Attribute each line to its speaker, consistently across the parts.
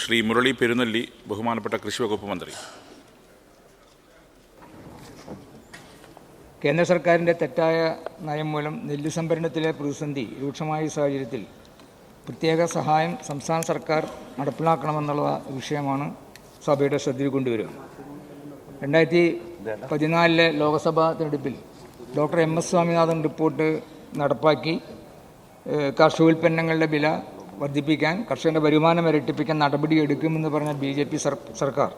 Speaker 1: ശ്രീ മുരളി പെരുന്നല്ലി ബഹുമാനപ്പെട്ട കൃഷി വകുപ്പ് മന്ത്രി.
Speaker 2: കേന്ദ്ര സർക്കാരിന്റെ തെറ്റായ നയം മൂലം നെല്ല് സംഭരണത്തിലെ പ്രതിസന്ധി രൂക്ഷമായ സാഹചര്യത്തിൽ പ്രത്യേക സഹായം സംസ്ഥാന സർക്കാർ നടപ്പിലാക്കണമെന്നുള്ള വിഷയമാണ് സഭയുടെ ശ്രദ്ധയിൽ കൊണ്ടുവരിക. രണ്ടായിരത്തി പതിനാലിലെ ലോക്സഭാ തെരഞ്ഞെടുപ്പിൽ doctor M S Swaminathan report നടപ്പാക്കി കാർഷിക കാർഷികോൽപ്പന്നങ്ങളുടെ വില വർദ്ധിപ്പിക്കാൻ കർഷകന്റെ വരുമാനം ഇരട്ടിപ്പിക്കാൻ നടപടി എടുക്കുമെന്ന് പറഞ്ഞ ബി ജെ പി സർക്കാർ.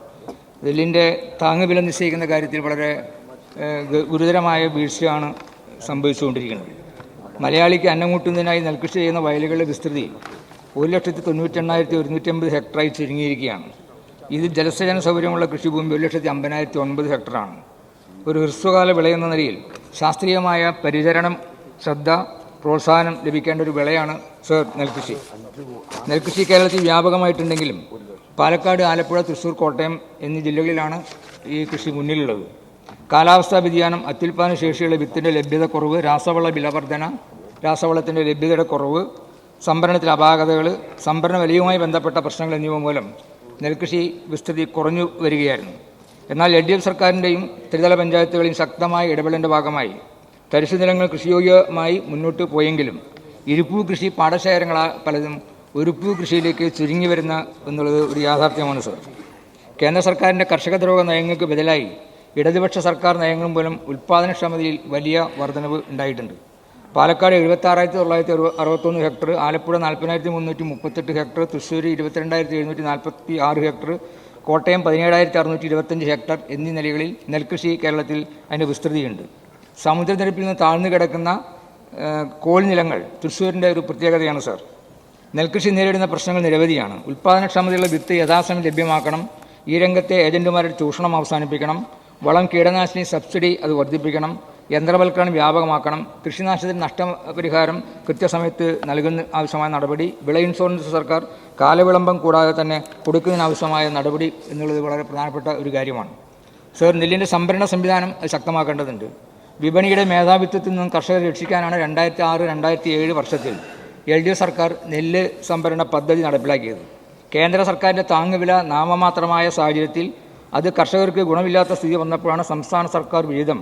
Speaker 2: നെല്ലിന്റെ താങ്ങുവില നിശ്ചയിക്കുന്ന കാര്യത്തിൽ വളരെ ഗുരുതരമായ വീഴ്ചയാണ് സംഭവിച്ചുകൊണ്ടിരിക്കുന്നത്. മലയാളിക്ക് അന്നം കൂട്ടുന്നതിനായി നെൽകൃഷി ചെയ്യുന്ന വയലുകളുടെ വിസ്തൃതി ഒരു ലക്ഷത്തി തൊണ്ണൂറ്റെണ്ണായിരത്തി ഒരുന്നൂറ്റമ്പത് ഹെക്ടറായി ചുരുങ്ങിയിരിക്കുകയാണ്. ഇത് ജലസേചന സൗകര്യമുള്ള കൃഷിഭൂമി ഒരു ലക്ഷത്തി അമ്പതിനായിരത്തി ഒൻപത് ഹെക്ടറാണ്. ഒരു ഹ്രസ്വകാല വിളയെന്ന നിലയിൽ ശാസ്ത്രീയമായ പരിചരണം ശ്രദ്ധ പ്രോത്സാഹനം ലഭിക്കേണ്ട ഒരു വിളയാണ് സർ നെൽകൃഷി. നെൽകൃഷി കേരളത്തിൽ വ്യാപകമായിട്ടുണ്ടെങ്കിലും പാലക്കാട് ആലപ്പുഴ തൃശ്ശൂർ കോട്ടയം എന്നീ ജില്ലകളിലാണ് ഈ കൃഷി മുന്നിലുള്ളത്. കാലാവസ്ഥാ വ്യതിയാനം അത്യുൽപാദന ശേഷിയുള്ള വിത്തിന്റെ ലഭ്യത കുറവ് രാസവള വിലവർധന രാസവളത്തിന്റെ ലഭ്യതയുടെ കുറവ് സംഭരണത്തിലെ അപാകതകൾ സംഭരണ വിലയുമായി ബന്ധപ്പെട്ട പ്രശ്നങ്ങൾ എന്നിവ മൂലം നെൽകൃഷി വിസ്തൃതി കുറഞ്ഞു വരികയായിരുന്നു. എന്നാൽ എൽ ഡി എഫ് സർക്കാരിന്റെയും ത്രിതല പഞ്ചായത്തുകളെയും ശക്തമായ ഇടപെടലിന്റെ ഭാഗമായി തരിശു നിലങ്ങൾ കൃഷിയോഗ്യമായി മുന്നോട്ട് പോയെങ്കിലും ഇരുപ്പൂ കൃഷി പാടശേഖരങ്ങളാ പലതും ഒരുപ്പൂ കൃഷിയിലേക്ക് ചുരുങ്ങി വരുന്ന എന്നുള്ളത് ഒരു യാഥാർത്ഥ്യമാണ് സർ. കേന്ദ്ര സർക്കാരിന്റെ കർഷക ദ്രോഹ നയങ്ങൾക്ക് ബദലായി ഇടതുപക്ഷ സർക്കാർ നയങ്ങൾ മൂലം ഉൽപ്പാദനക്ഷമതയിൽ വലിയ വർധനവ് ഉണ്ടായിട്ടുണ്ട്. പാലക്കാട് എഴുപത്തി ആറായിരത്തി തൊള്ളായിരത്തി അറുപ അറുപത്തൊന്ന് ഹെക്ടർ ആലപ്പുഴ നാൽപ്പതിനായിരത്തി മുന്നൂറ്റി മുപ്പത്തെട്ട് ഹെക്ടർ തൃശ്ശൂർ ഇരുപത്തിരണ്ടായിരത്തി എഴുന്നൂറ്റി നാൽപ്പത്തി ആറ് ഹെക്ടർ കോട്ടയം പതിനേഴായിരത്തി അറുന്നൂറ്റി ഇരുപത്തഞ്ച് ഹെക്ടർ എന്നീ നിലകളിൽ നെൽകൃഷി കേരളത്തിൽ അതിന്റെ വിസ്തൃതിയുണ്ട്. സമുദ്രനിരപ്പിൽ നിന്ന് താഴ്ന്നു കിടക്കുന്ന കോൽനിലങ്ങൾ കോൾ നിലങ്ങൾ തൃശ്ശൂരിന്റെ ഒരു പ്രത്യേകതയാണ് സാർ. നെൽകൃഷി നേരിടുന്ന പ്രശ്നങ്ങൾ നിരവധിയാണ്. ഉൽപ്പാദനക്ഷമതയുള്ള വിത്ത് യഥാസമയം ലഭ്യമാക്കണം. ഈ രംഗത്തെ ഏജന്റുമാരുടെ ചൂഷണം അവസാനിപ്പിക്കണം. വളം കീടനാശിനി സബ്സിഡി അത് വർദ്ധിപ്പിക്കണം. യന്ത്രവൽക്കരണം വ്യാപകമാക്കണം. കൃഷിനാശത്തിന് നഷ്ടപരിഹാരം കൃത്യസമയത്ത് നൽകുന്ന ആവശ്യമായ നടപടി വിള ഇൻഷുറൻസ് സർക്കാർ കാലവിളംബം കൂടാതെ തന്നെ കൊടുക്കുന്നതിനാവശ്യമായ നടപടി എന്നുള്ളത് വളരെ പ്രധാനപ്പെട്ട ഒരു കാര്യമാണ്. സർ നെല്ലിന്റെ സംഭരണ സംവിധാനം ശക്തമാക്കേണ്ടതുണ്ട്. വിപണിയുടെ മേധാവിത്വത്തിൽ നിന്നും കർഷകരെ രക്ഷിക്കാനാണ് രണ്ടായിരത്തി ആറ് രണ്ടായിരത്തി ഏഴ് വർഷത്തിൽ എൽ ഡി എഫ് സർക്കാർ നെല്ല് സംഭരണ പദ്ധതി നടപ്പിലാക്കിയത്. കേന്ദ്ര സർക്കാരിന്റെ താങ്ങുവില നാമമാത്രമായ സാഹചര്യത്തിൽ അത് കർഷകർക്ക് ഗുണമില്ലാത്ത സ്ഥിതി വന്നപ്പോഴാണ് സംസ്ഥാന സർക്കാർ വിഹിതം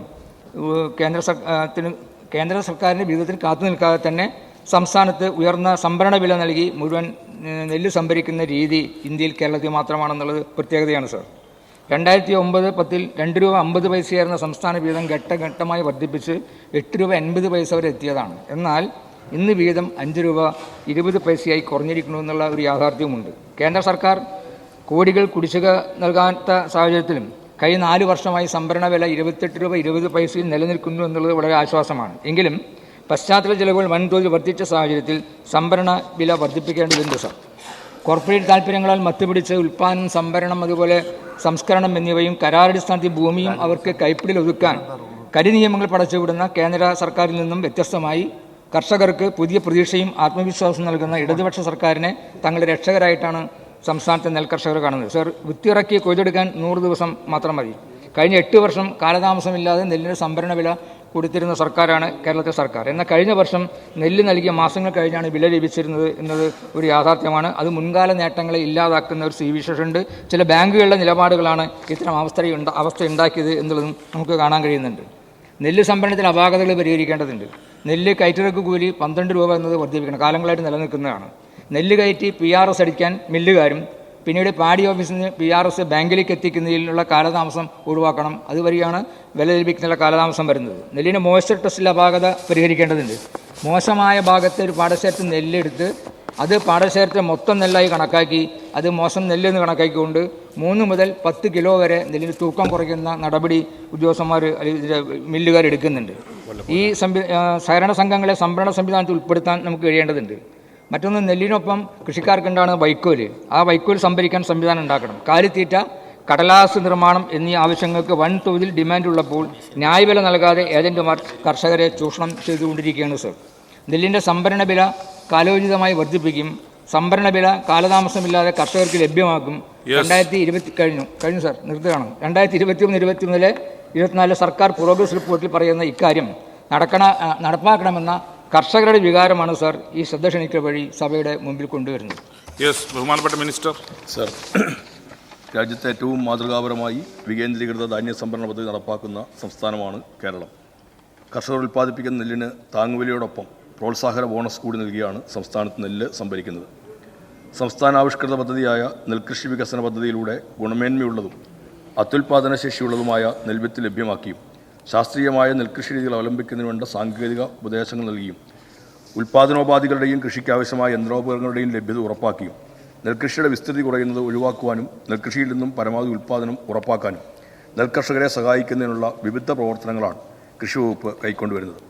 Speaker 2: കേന്ദ്ര സർക്കാരത്തിന് കേന്ദ്ര സർക്കാരിന്റെ വിഹിതത്തിന് കാത്തു നിൽക്കാതെ തന്നെ സംസ്ഥാനത്ത് ഉയർന്ന സംഭരണ വില നൽകി മുഴുവൻ നെല്ല് സംഭരിക്കുന്ന രീതി ഇന്ത്യയിൽ കേരളത്തിൽ മാത്രമാണെന്നുള്ളത് പ്രത്യേകതയാണ് സർ. രണ്ടായിരത്തി ഒമ്പത് പത്തിൽ രണ്ട് രൂപ അമ്പത് പൈസയായിരുന്ന സംസ്ഥാന വീതം ഘട്ടഘട്ടമായി വർദ്ധിപ്പിച്ച് എട്ട് രൂപ എൺപത് പൈസ വരെ എത്തിയതാണ്. എന്നാൽ ഇന്ന് വീതം അഞ്ച് രൂപ ഇരുപത് പൈസയായി കുറഞ്ഞിരിക്കുന്നു എന്നുള്ള ഒരു യാഥാർത്ഥ്യവുമുണ്ട് കേന്ദ്ര സർക്കാർ കോടികൾ കുടിശ്ശിക നൽകാത്ത സാഹചര്യത്തിലും കഴിഞ്ഞ നാല് വർഷമായി സംഭരണ വില ഇരുപത്തെട്ട് രൂപ ഇരുപത് പൈസയിൽ നിലനിൽക്കുന്നു എന്നുള്ളത് വളരെ ആശ്വാസമാണ്. എങ്കിലും പശ്ചാത്തല ചിലവുകൾ വൻതോതിൽ വർദ്ധിച്ച സാഹചര്യത്തിൽ സംഭരണ വില വർദ്ധിപ്പിക്കേണ്ടതുണ്ട് സാർ. കോർപ്പറേറ്റ് താല്പര്യങ്ങളാൽ മത്തുപിടിച്ച് ഉൽപ്പാദനം സംഭരണം അതുപോലെ സംസ്കരണം എന്നിവയും കരാറടിസ്ഥാനത്തിൽ ഭൂമിയും അവർക്ക് കൈപ്പിടിയിൽ ഒതുക്കാൻ കരി കരിനിയമങ്ങൾ പടച്ചുവിടുന്ന കേന്ദ്ര സർക്കാരിൽ നിന്നും വ്യത്യസ്തമായി കർഷകർക്ക് പുതിയ പ്രതീക്ഷയും ആത്മവിശ്വാസവും നൽകുന്ന ഇടതുപക്ഷ സർക്കാരിനെ തങ്ങളുടെ രക്ഷകരായിട്ടാണ് സംസ്ഥാനത്തെ നെൽകർഷകർ കാണുന്നത്. സർ വിത്തിറക്കി കൊയ്തെടുക്കാൻ നൂറ് ദിവസം മാത്രം മതി. കഴിഞ്ഞ എട്ട് വർഷം കാലതാമസമില്ലാതെ നെല്ലിന്റെ സംഭരണ വില കൊടുത്തിരുന്ന സർക്കാരാണ് കേരളത്തെ സർക്കാർ. എന്നാൽ കഴിഞ്ഞ വർഷം നെല്ല് നൽകിയ മാസങ്ങൾ കഴിഞ്ഞാണ് വില ലഭിച്ചിരുന്നത് എന്നത് ഒരു യാഥാർത്ഥ്യമാണ്. അത് മുൻകാല നേട്ടങ്ങളെ ഇല്ലാതാക്കുന്ന ഒരു സ്ഥിതിവിശേഷമുണ്ട് ചില ബാങ്കുകളുടെ നിലപാടുകളാണ് ഇത്തരം അവസ്ഥ അവസ്ഥ ഉണ്ടാക്കിയത് എന്നുള്ളതും നമുക്ക് കാണാൻ കഴിയുന്നുണ്ട്. നെല്ല് സംഭരണത്തിൽ അപാകതകൾ പരിഹരിക്കേണ്ടതുണ്ട്. നെല്ല് കയറ്റിറക്ക് കൂലി പന്ത്രണ്ട് രൂപ എന്നത് വർദ്ധിപ്പിക്കണം. കാലങ്ങളായിട്ട് നിലനിൽക്കുന്നതാണ്. നെല്ല് കയറ്റി പി ആർ എസ് അടിക്കാൻ മില്ലുകാരും പിന്നീട് പാടി ഓഫീസിൽ നിന്ന് പി ആർ എസ് ബാങ്കിലേക്ക് എത്തിക്കുന്നതിലുള്ള കാലതാമസം ഒഴിവാക്കണം. അതുവഴിയാണ് വില ലഭിക്കുന്നതിലുള്ള കാലതാമസം വരുന്നത്. നെല്ലിന് മോയ്സ്ചർ ടെസ്റ്റിലെ അപാകത പരിഹരിക്കേണ്ടതുണ്ട്. മോശമായ ഭാഗത്ത് ഒരു പാടശേഖരത്തിൽ നെല്ലെടുത്ത് അത് പാടശേഖരത്തെ മൊത്തം നെല്ലായി കണക്കാക്കി അത് മോശം നെല്ലെന്ന് കണക്കാക്കിക്കൊണ്ട് മൂന്ന് മുതൽ പത്ത് കിലോ വരെ നെല്ലിന് തൂക്കം കുറയ്ക്കുന്ന നടപടി ഉദ്യോഗസ്ഥന്മാർ മില്ലുകാർ എടുക്കുന്നുണ്ട്. ഈ സംവി സഹകരണ സംഘങ്ങളെ സംഭരണ സംവിധാനത്തിൽ ഉൾപ്പെടുത്താൻ നമുക്ക് കഴിയേണ്ടതുണ്ട്. മറ്റൊന്ന് നെല്ലിനൊപ്പം കൃഷിക്കാർക്കുണ്ടാണ് വൈക്കോൽ ആ വൈക്കോൽ സംഭരിക്കാൻ സംവിധാനം ഉണ്ടാക്കണം. കാലിത്തീറ്റ കടലാസ് നിർമ്മാണം എന്നീ ആവശ്യങ്ങൾക്ക് വൻതോതിൽ ഡിമാൻഡ് ഉള്ളപ്പോൾ ന്യായവില നൽകാതെ ഏജന്റുമാർ കർഷകരെ ചൂഷണം ചെയ്തുകൊണ്ടിരിക്കുകയാണ് സർ. നെല്ലിന്റെ സംഭരണ വില കാലോചിതമായി വർദ്ധിപ്പിക്കും. സംഭരണ വില കാലതാമസമില്ലാതെ കർഷകർക്ക് ലഭ്യമാക്കും രണ്ടായിരത്തി ഇരുപത്തി കഴിഞ്ഞു. കഴിഞ്ഞു സാർ. നിർത്തുകയാണ് രണ്ടായിരത്തി ഇരുപത്തി മൂന്ന് ഇരുപത്തി മൂന്നിലെ ഇരുപത്തിനാലിലെ സർക്കാർ പ്രോഗ്രസ് റിപ്പോർട്ടിൽ പറയുന്ന ഇക്കാര്യം നടക്കണ നടപ്പാക്കണമെന്ന കർഷകരുടെ വികാരമാണ് സർ ഈ ശ്രദ്ധ ക്ഷണിക്കൽ വഴി സഭയുടെ മുമ്പിൽ കൊണ്ടുവരുന്നത്.
Speaker 1: യെസ് ബഹുമാനപ്പെട്ട മിനിസ്റ്റർ.
Speaker 3: സർ രാജ്യത്തെ ഏറ്റവും മാതൃകാപരമായി വികേന്ദ്രീകൃത ധാന്യ സംഭരണ പദ്ധതി നടപ്പാക്കുന്ന സംസ്ഥാനമാണ് കേരളം. കർഷകർ ഉൽപ്പാദിപ്പിക്കുന്ന നെല്ലിന് താങ്ങുവിലയോടൊപ്പം പ്രോത്സാഹന ബോണസ് കൂടി നൽകിയാണ് സംസ്ഥാനത്ത് നെല്ല് സംഭരിക്കുന്നത്. സംസ്ഥാന ആവിഷ്കൃത പദ്ധതിയായ നെൽകൃഷി വികസന പദ്ധതിയിലൂടെ ഗുണമേന്മയുള്ളതും അത്യുൽപാദന ശേഷിയുള്ളതുമായ നെൽവിത്ത് ലഭ്യമാക്കിയും ശാസ്ത്രീയമായ നെൽകൃഷി രീതികൾ അവലംബിക്കുന്നതിന് വേണ്ട സാങ്കേതിക ഉപദേശങ്ങൾ നൽകിയും ഉൽപാദനോപാധികളുടെയും കൃഷിക്കാവശ്യമായ യന്ത്രോപകരണങ്ങളുടെയും ലഭ്യത ഉറപ്പാക്കിയും നെൽകൃഷിയുടെ വിസ്തൃതി കുറയുന്നത് ഒഴിവാക്കുവാനും നെൽകൃഷിയിൽ നിന്നും പരമാവധി ഉൽപ്പാദനം ഉറപ്പാക്കാനും നെൽകർഷകരെ സഹായിക്കുന്നതിനുള്ള വിവിധ പ്രവർത്തനങ്ങളാണ് കൃഷി വകുപ്പ് കൈക്കൊണ്ടുവരുന്നത്.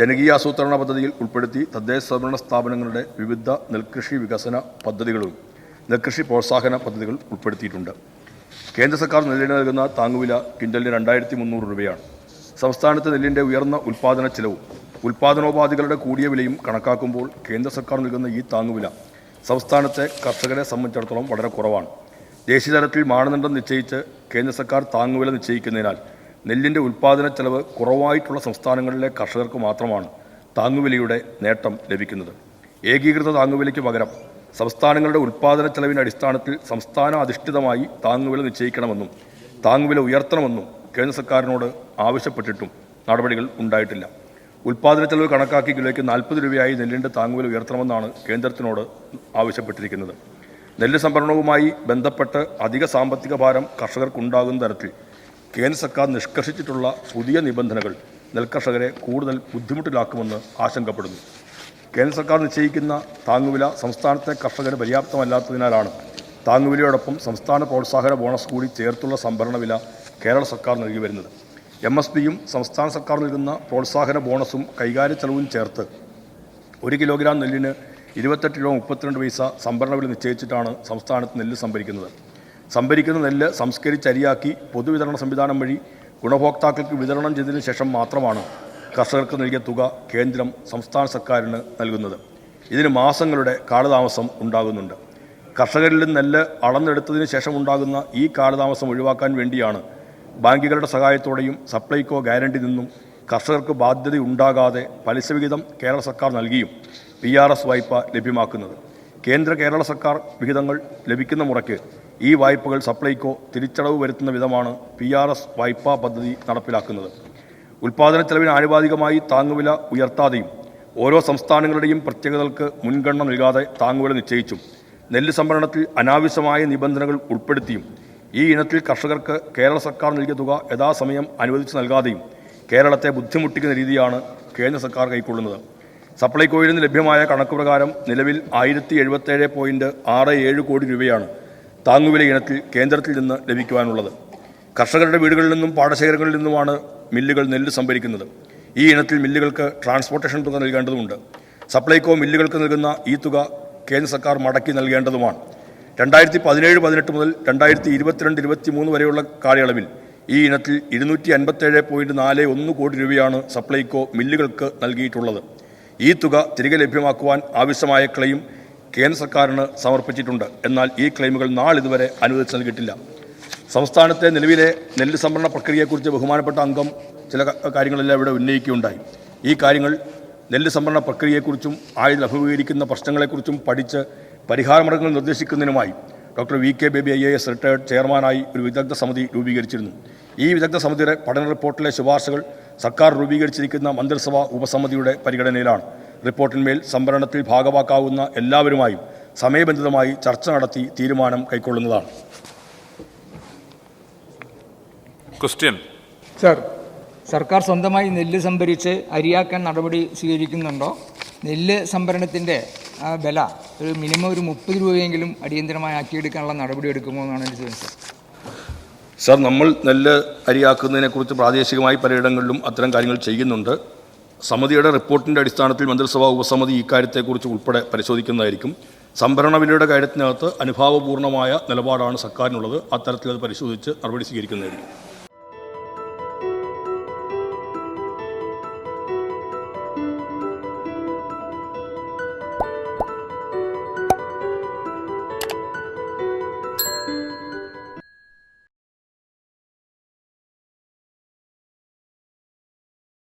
Speaker 3: ജനകീയ ആസൂത്രണ പദ്ധതിയിൽ ഉൾപ്പെടുത്തി തദ്ദേശ സ്വയംഭരണ സ്ഥാപനങ്ങളുടെ വിവിധ നെൽകൃഷി വികസന പദ്ധതികളും നെൽകൃഷി പ്രോത്സാഹന പദ്ധതികൾ ഉൾപ്പെടുത്തിയിട്ടുണ്ട്. കേന്ദ്ര സർക്കാർ നെല്ലിന് നൽകുന്ന താങ്ങുവില ക്വിന്റലിന് രണ്ടായിരത്തി മുന്നൂറ് രൂപയാണ്. സംസ്ഥാനത്ത് നെല്ലിന്റെ ഉയർന്ന ഉൽപ്പാദന ചെലവും ഉൽപ്പാദനോപാധികളുടെ കൂടിയ വിലയും കണക്കാക്കുമ്പോൾ കേന്ദ്ര സർക്കാർ നൽകുന്ന ഈ താങ്ങുവില സംസ്ഥാനത്തെ കർഷകരെ സംബന്ധിച്ചിടത്തോളം വളരെ കുറവാണ്. ദേശീയ തലത്തിൽ മാനദണ്ഡം നിശ്ചയിച്ച് കേന്ദ്ര സർക്കാർ താങ്ങുവില നിശ്ചയിക്കുന്നതിനാൽ നെല്ലിന്റെ ഉൽപ്പാദന ചെലവ് കുറവായിട്ടുള്ള സംസ്ഥാനങ്ങളിലെ കർഷകർക്ക് മാത്രമാണ് താങ്ങുവിലയുടെ നേട്ടം ലഭിക്കുന്നത്. ഏകീകൃത താങ്ങുവിലയ്ക്ക് പകരം സംസ്ഥാനങ്ങളുടെ ഉൽപ്പാദന ചെലവിന്റെ അടിസ്ഥാനത്തിൽ സംസ്ഥാന അധിഷ്ഠിതമായി താങ്ങുവില നിശ്ചയിക്കണമെന്നും താങ്ങുവില ഉയർത്തണമെന്നും കേന്ദ്ര സർക്കാരിനോട് ആവശ്യപ്പെട്ടിട്ടും നടപടികൾ ഉണ്ടായിട്ടില്ല. ഉൽപ്പാദന ചെലവ് കണക്കാക്കി കിലോയ്ക്ക് നാൽപ്പത് രൂപയായി നെല്ലിന്റെ താങ്ങുവില ഉയർത്തണമെന്നാണ് കേന്ദ്രത്തിനോട് ആവശ്യപ്പെട്ടിരിക്കുന്നത്. നെല്ല് സംഭരണവുമായി ബന്ധപ്പെട്ട് അധിക സാമ്പത്തിക ഭാരം കർഷകർക്കുണ്ടാകുന്ന തരത്തിൽ കേന്ദ്ര സർക്കാർ നിഷ്കർഷിച്ചിട്ടുള്ള പുതിയ നിബന്ധനകൾ നെൽകർഷകരെ കൂടുതൽ ബുദ്ധിമുട്ടിലാക്കുമെന്ന് ആശങ്കപ്പെടുന്നു. കേന്ദ്ര സർക്കാർ നിശ്ചയിക്കുന്ന താങ്ങുവില സംസ്ഥാനത്തെ കർഷകന് പര്യാപ്തമല്ലാത്തതിനാലാണ് താങ്ങുവിലയോടൊപ്പം സംസ്ഥാന പ്രോത്സാഹന ബോണസ് കൂടി ചേർത്തുള്ള സംഭരണ വില കേരള സർക്കാർ നൽകി വരുന്നത്. എം എസ് പിയും സംസ്ഥാന സർക്കാർ നൽകുന്ന പ്രോത്സാഹന ബോണസും കൈകാര്യ ചെലവും ചേർത്ത് ഒരു കിലോഗ്രാം നെല്ലിന് ഇരുപത്തെട്ട് രൂപ മുപ്പത്തിരണ്ട് പൈസ സംഭരണ വില നിശ്ചയിച്ചിട്ടാണ് സംസ്ഥാനത്ത് നെല്ല് സംഭരിക്കുന്നത്. സംഭരിക്കുന്ന നെല്ല് സംസ്കരിച്ച് അരിയാക്കി പൊതുവിതരണ സംവിധാനം വഴി ഗുണഭോക്താക്കൾക്ക് വിതരണം ചെയ്തതിന് ശേഷം മാത്രമാണ് കർഷകർക്ക് നൽകിയ തുക കേന്ദ്രം സംസ്ഥാന സർക്കാരിന് നൽകുന്നത്. ഇതിന് മാസങ്ങളുടെ കാലതാമസം ഉണ്ടാകുന്നുണ്ട്. കർഷകരിൽ നെല്ല് അളന്നെടുത്തതിന് ശേഷം ഉണ്ടാകുന്ന ഈ കാലതാമസം ഒഴിവാക്കാൻ വേണ്ടിയാണ് ബാങ്കുകളുടെ സഹായത്തോടെയും സപ്ലൈകോ ഗ്യാരണ്ടി നിന്നും കർഷകർക്ക് ബാധ്യത ഉണ്ടാകാതെ പലിശ വിഹിതം കേരള സർക്കാർ നൽകിയും പി ആർ എസ് വായ്പ ലഭ്യമാക്കുന്നത്. കേന്ദ്ര കേരള സർക്കാർ വിഹിതങ്ങൾ ലഭിക്കുന്ന മുറയ്ക്ക് ഈ വായ്പകൾ സപ്ലൈകോ തിരിച്ചടവ് വരുത്തുന്ന വിധമാണ് പി ആർ എസ് വായ്പാ പദ്ധതി നടപ്പിലാക്കുന്നത്. ഉൽപാദന ചെലവിന് ആനുപാതികമായി താങ്ങുവില ഉയർത്താതെയും ഓരോ സംസ്ഥാനങ്ങളുടെയും പ്രത്യേകതകൾക്ക് മുൻഗണന നൽകാതെ താങ്ങുവില നിശ്ചയിച്ചും നെല്ല് സംഭരണത്തിൽ അനാവശ്യമായ നിബന്ധനകൾ ഉൾപ്പെടുത്തിയും ഈ ഇനത്തിൽ കർഷകർക്ക് കേരള സർക്കാർ നൽകിയ തുക യഥാസമയം അനുവദിച്ചു നൽകാതെയും കേരളത്തെ ബുദ്ധിമുട്ടിക്കുന്ന രീതിയാണ് കേന്ദ്ര സർക്കാർ കൈക്കൊള്ളുന്നത്. സപ്ലൈകോയിൽ നിന്ന് ലഭ്യമായ കണക്ക് പ്രകാരം നിലവിൽ ആയിരത്തി എഴുപത്തേഴ് പോയിന്റ് ആറ് ഏഴ് കോടി രൂപയാണ് താങ്ങുവില ഇനത്തിൽ കേന്ദ്രത്തിൽ നിന്ന് ലഭിക്കുവാനുള്ളത്. കർഷകരുടെ വീടുകളിൽ നിന്നും പാടശേഖരങ്ങളിൽ നിന്നുമാണ് മില്ലുകൾ നെല്ല് സംഭരിക്കുന്നത്. ഈ ഇനത്തിൽ മില്ലുകൾക്ക് ട്രാൻസ്പോർട്ടേഷൻ തുക നൽകേണ്ടതുണ്ട്. സപ്ലൈകോ മില്ലുകൾക്ക് നൽകുന്ന ഈ തുക കേന്ദ്ര സർക്കാർ മടക്കി നൽകേണ്ടതുമാണ്. രണ്ടായിരത്തി പതിനേഴ് പതിനെട്ട് മുതൽ രണ്ടായിരത്തി ഇരുപത്തിരണ്ട് ഇരുപത്തി മൂന്ന് വരെയുള്ള കാലയളവിൽ ഈ ഇനത്തിൽ ഇരുന്നൂറ്റി അൻപത്തേഴ് പോയിന്റ് നാല് ഒന്ന് കോടി രൂപയാണ് സപ്ലൈകോ മില്ലുകൾക്ക് നൽകിയിട്ടുള്ളത്. ഈ തുക തിരികെ ലഭ്യമാക്കുവാൻ ആവശ്യമായ ക്ലെയിം കേന്ദ്ര സർക്കാരിന് സമർപ്പിച്ചിട്ടുണ്ട്. എന്നാൽ ഈ ക്ലെയിമുകൾ നാളിതുവരെ അനുവദിച്ച് നൽകിയിട്ടില്ല. സംസ്ഥാനത്തെ നിലവിലെ നെല്ല് സംഭരണ പ്രക്രിയയെക്കുറിച്ച് ബഹുമാനപ്പെട്ട അംഗം ചില കാര്യങ്ങളെല്ലാം ഇവിടെ ഉന്നയിക്കുകയുണ്ടായി. ഈ കാര്യങ്ങൾ നെല്ല് സംഭരണ പ്രക്രിയയെക്കുറിച്ചും ആയുധം അഭിമുഖീകരിക്കുന്ന പ്രശ്നങ്ങളെക്കുറിച്ചും പഠിച്ച് പരിഹാരമാർഗങ്ങൾ നിർദ്ദേശിക്കുന്നതിനുമായി doctor V K Baby I A S retired ചെയർമാനായി ഒരു വിദഗ്ധ സമിതി രൂപീകരിച്ചിരുന്നു. ഈ വിദഗ്ധ സമിതിയുടെ പഠന റിപ്പോർട്ടിലെ ശുപാർശകൾ സർക്കാർ രൂപീകരിച്ചിരിക്കുന്ന മന്ത്രിസഭാ ഉപസമിതിയുടെ പരിഗണനയിലാണ്. റിപ്പോർട്ടിന്മേൽ സംവരണത്തിൽ ഭാഗമാക്കാവുന്ന എല്ലാവരുമായും സമയബന്ധിതമായി ചർച്ച നടത്തി തീരുമാനം കൈക്കൊള്ളുന്നതാണ്.
Speaker 1: ക്വസ്റ്റ്യൻ.
Speaker 2: സർ സർക്കാർ സ്വന്തമായി നെല്ല് സംഭരിച്ച് അരിയാക്കാൻ നടപടി സ്വീകരിക്കുന്നുണ്ടോ? നെല്ല് സംഭരണത്തിന്റെ ആ വില ഒരു മിനിമം ഒരു മുപ്പത് രൂപയെങ്കിലും അടിയന്തരമായി ആക്കിയെടുക്കാനുള്ള നടപടി എടുക്കുമോ എന്നാണ് എന്റെ ചോദ്യം സർ.
Speaker 3: നമ്മൾ നെല്ല് അരിയാക്കുന്നതിനെക്കുറിച്ച് പ്രാദേശികമായി പലയിടങ്ങളിലും അത്തരം കാര്യങ്ങൾ ചെയ്യുന്നുണ്ട്. സമിതിയുടെ റിപ്പോർട്ടിന്റെ അടിസ്ഥാനത്തിൽ മന്ത്രിസഭാ ഉപസമിതി ഇക്കാര്യത്തെക്കുറിച്ച് ഉൾപ്പെടെ പരിശോധിക്കുന്നതായിരിക്കും. സംഭരണ വിലയുടെ കാര്യത്തിനകത്ത് അനുഭാവപൂർണമായ നിലപാടാണ് സർക്കാരിനുള്ളത്. അത്തരത്തിൽ അത് പരിശോധിച്ച് നടപടി സ്വീകരിക്കുന്നതായിരിക്കും.